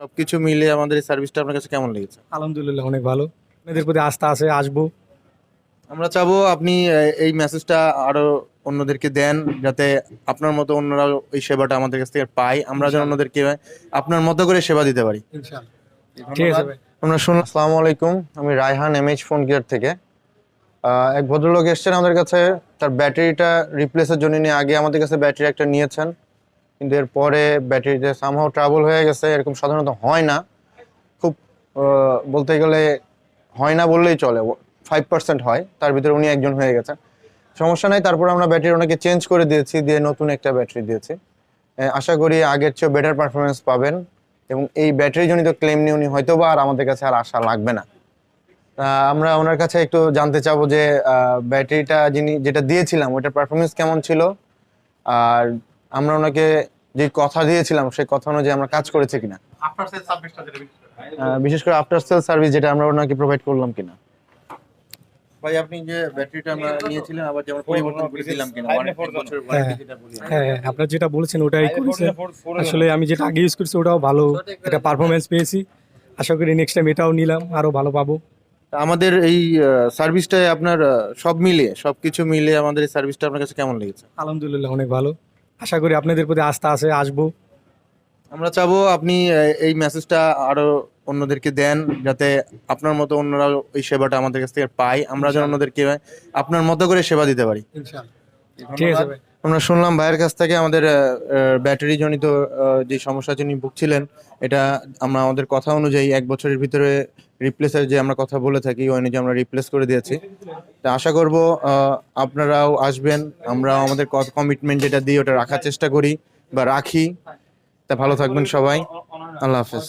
সবকিছু মিলে আমাদের এই সার্ভিসটা আপনার কাছে কেমন লেগেছে? আলহামদুলিল্লাহ অনেক ভালো। আপনাদের প্রতি আস্থা আছে আসব। আমরা চাবো আপনি এই মেসেজটা আরও অন্যদেরকে দেন যাতে আপনার মতো অন্যরা এই সেবাটা আমাদের কাছ থেকে পায়। আমরা যেন অন্যদেরকে আপনার মতো করে সেবা দিতে পারি। ঠিক আছে আমরা শুনলাম আসসালামু আলাইকুম আমি রায়হান এমএইচ ফোন কেয়ার থেকে। আহ, এক ভদ্রলোক এসেছেন আমাদের কাছে তার ব্যাটারিটা রিপ্লেসের জন্য নিয়ে আগে আমাদের কাছে ব্যাটারি একটা নিয়েছেন। কিন্তু এরপরে ব্যাটারিতে সামহাও ট্রাবল হয়ে গেছে, এরকম সাধারণত হয় না। খুব বলতে গেলে হয় না বললেই চলে ফাইভ পার্সেন্ট হয়, তার ভিতরে উনি একজন হয়ে গেছেন সমস্যা নাই, তারপর আমরা ব্যাটারি ওনাকে চেঞ্জ করে দিয়েছি, দিয়ে নতুন একটা ব্যাটারি দিয়েছি। আশা করি আগের চেয়ে বেটার পারফরমেন্স পাবেন, এবং এই ব্যাটারি জনিত ক্লেম নিয়ে উনি হয়তো বা আর আমাদের কাছে আর আশা লাগবে না। আমরা ওনার কাছে একটু জানতে চাবো যে ব্যাটারিটা যিনি, যেটা দিয়েছিলাম, ওটার পারফরমেন্স কেমন ছিল? আর আমরা ওনাকে যে কথা দিয়েছিলাম সেই কথা অনুযায়ী আমরা কাজ করেছি কিনা। বিশেষ করে আফটার সেল সার্ভিস যেটা আমরা ওনাকে প্রোভাইড করলাম কিনা। ভাই আপনি যে ব্যাটারিটা আমরা নিয়েছিলেন আবার যেমন পরিবর্তন করে দিলাম কিনা বছরের warranty যেটা হ্যাঁ হ্যাঁ, আপনারা যেটা বলেছেন ওটাই করেছে আসলে আমি যেটা আগে ইউজ করছি ওটাও ভালো একটা পারফরমেন্স পেয়েছি। আশা করি নেক্সট টাইম এটাও নিলাম আরও ভালো পাবো। আমাদের এই সার্ভিসটায় আপনার সব মিলিয়ে সবকিছু মিলিয়ে আমাদের এই সার্ভিসটা আপনার কাছে কেমন লেগেছে? আলহামদুলিল্লাহ অনেক ভালো। আশা করি আপনাদের প্রতি আস্থা আছে আসব। আমরা চাবো আপনি এই মেসেজটা আরও অন্যদেরকে দেন যাতে আপনার মতো অন্যরা এই সেবাটা আমাদের কাছ থেকে পাই আমরা যেন অন্যদেরকে আপনার মতো করে সেবা দিতে পারি। ঠিক আছে আমরা শুনলাম ভাইয়ের কাছ থেকে আমাদের ব্যাটারি জনিত যে সমস্যা যিনি ভুগছিলেন। এটা আমরা, আমাদের কথা অনুযায়ী এক বছরের ভিতরে রিপ্লেসের যে আমরা কথা বলে থাকি, ওই অনুযায়ী আমরা রিপ্লেস করে দিয়েছি। তা আশা করব আপনারাও আসবেন। আমরা আমাদের কমিটমেন্ট যেটা দিই, ওটা রাখার চেষ্টা করি বা রাখি। তা ভালো থাকবেন সবাই। আল্লাহ হাফেজ।